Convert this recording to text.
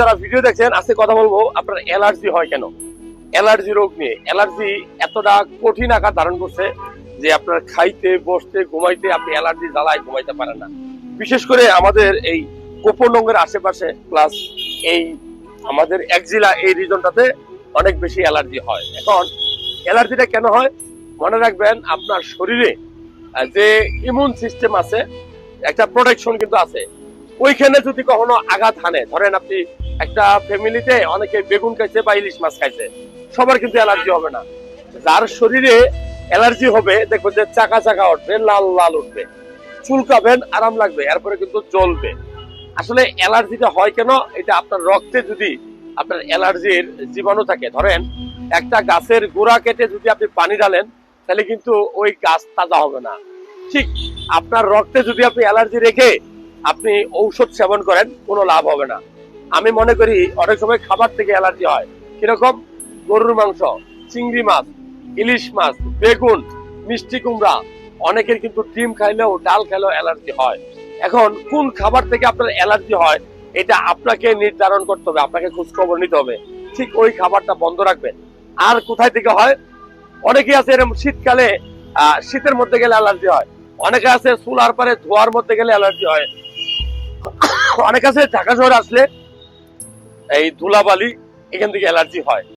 যারা ভিডিও দেখছেন, আজকে কথা বলব আপনার অ্যালার্জি হয় কেন? অ্যালার্জি রোগ নিয়ে। অ্যালার্জি এতটা কঠিন আকার ধারণ করছে যে আপনার খাইতে, বসতে, ঘুমাইতে আপনি অ্যালার্জি জ্বালায়, ঘুমাইতে পারেন না। বিশেষ করে আমাদের এই আশেপাশে প্লাস এই আমাদের একজিলা এই রিজনটাতে অনেক বেশি অ্যালার্জি হয়। এখন অ্যালার্জিটা কেন হয়? মনে রাখবেন, আপনার শরীরে যে ইমিউন সিস্টেম আছে, একটা প্রোটেকশন কিন্তু আছে। ওইখানে যদি কখনো আঘাত হানে, ধরেন আপনি একটা ফ্যামিলিতে অনেকে বেগুন খাইছে বা ইলিশ মাছ খাইছে, সবার কিন্তু অ্যালার্জি হবে না। যার শরীরে অ্যালার্জি হবে, দেখবেন যে চাকা চাকা উঠবে, লাল লাল উঠবে, চুলকাবেন, আরাম লাগবে, এরপরে কিন্তু জ্বলবে। আসলে অ্যালার্জিটা হয় কেন? এটা আপনার রক্তে যদি আপনার অ্যালার্জির জীবাণু থাকে, ধরেন একটা গাছের গোড়া কেটে যদি আপনি পানি ঢালেন, তাহলে কিন্তু ওই গাছ তাজা হবে না। ঠিক আপনার রক্তে যদি আপনি অ্যালার্জি রেখে আপনি ঔষধ সেবন করেন, কোনো লাভ হবে না। আমি মনে করি অনেক সময় খাবার থেকে অ্যালার্জি হয়। কীরকম? গরুর মাংস, চিংড়ি মাছ, ইলিশ মাছ, বেগুন, মিষ্টি কুমড়া। অনেকের কিন্তু ডিম খাইলেও, ডাল খাইলেও অ্যালার্জি হয়। এখন কোন খাবার থেকে আপনার অ্যালার্জি হয়, এটা আপনাকে নির্ধারণ করতে হবে, আপনাকে খোঁজখবর নিতে হবে। ঠিক ওই খাবারটা বন্ধ রাখবেন। আর কোথায় থেকে হয়? অনেকে আছে এরকম শীতকালে শীতের মধ্যে গেলে অ্যালার্জি হয়। অনেকে আছে চুলার পারে ধোয়ার মধ্যে গেলে অ্যালার্জি হয়। অনেক আছে ঢাকা শহরে আসলে এই ধুলাবালি এখান থেকে অ্যালার্জি হয়।